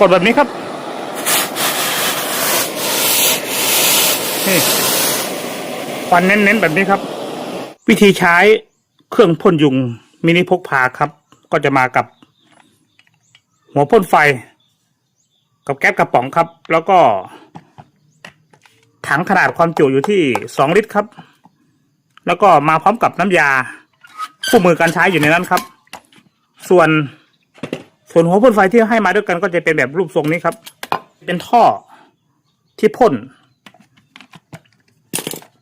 กดแบบนี้ครับนี่ควันเน้นๆแบบนี้ครับ วิธีใช้เครื่องพ่นยุงมินิพกพาครับ ก็จะมากับ หัวพ่นไฟ กับแก๊สกระป๋องครับ แล้วก็ ถังขนาดความจุอยู่ที่สองลิตรครับ แล้วก็มาพร้อมกับน้ำยา คู่มือการใช้อยู่ในนั้นครับ ส่วน ส่วนหัวพ่นไฟที่ให้มาด้วยกันก็จะเป็นแบบรูปทรงนี้ครับ เป็นท่อที่พ่น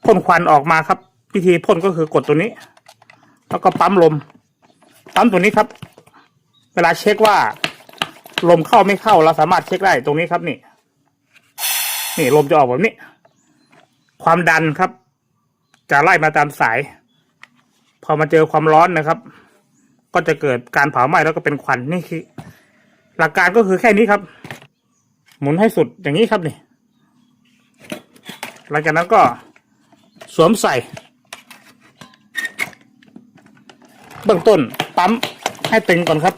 พ่นควันออกมาครับ วิธีพ่นก็คือกดตัวนี้ แล้วก็ปั๊มลม ปั๊มตัวนี้ครับ เวลาเช็คว่า ลมเข้าไม่เข้าเราสามารถเช็คได้ตรงนี้ครับนี่นี่ลมจะออกแบบนี้ ความดันครับ จะไล่มาตามสาย พอมาเจอความร้อนนะครับ ก็จะเกิดการเผาไหม้แล้วก็เป็นควันนี่คือ หลักการก็คือแค่นี้ครับ หมุนให้สุดอย่างนี้ครับนี่หลังจากนั้นก็สวมใส่ เบื้องต้นปั๊มให้ตึงก่อนครับ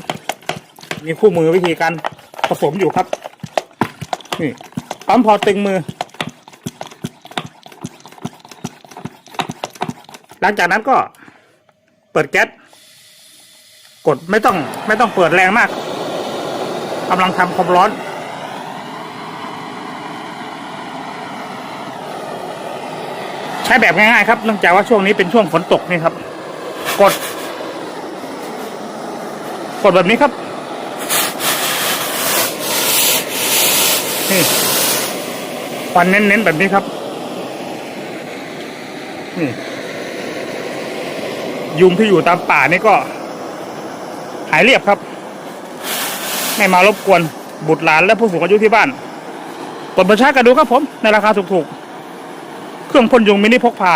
มีคู่มือวิธีการผสมอยู่ครับ นี่ปั๊มพอตึงมือ หลังจากนั้นก็เปิดแก๊สกดไม่ต้องไม่ต้องเปิดแรงมาก กำลังทำความร้อน ใช้แบบง่ายๆครับ เนื่องจากว่าช่วงนี้เป็นช่วงฝนตกนี่ครับ กด กดแบบนี้ครับ นี่ควันเน้นๆแบบนี้ครับ นี่ยุงที่อยู่ตามป่านี่ก็ หายเรียบครับ ไม่มารบกวนบุตรหลานและผู้สูงอายุที่บ้านกดบัญชากันดูครับผมในราคาถูกๆ เครื่องพ่นยุงมินิพกพา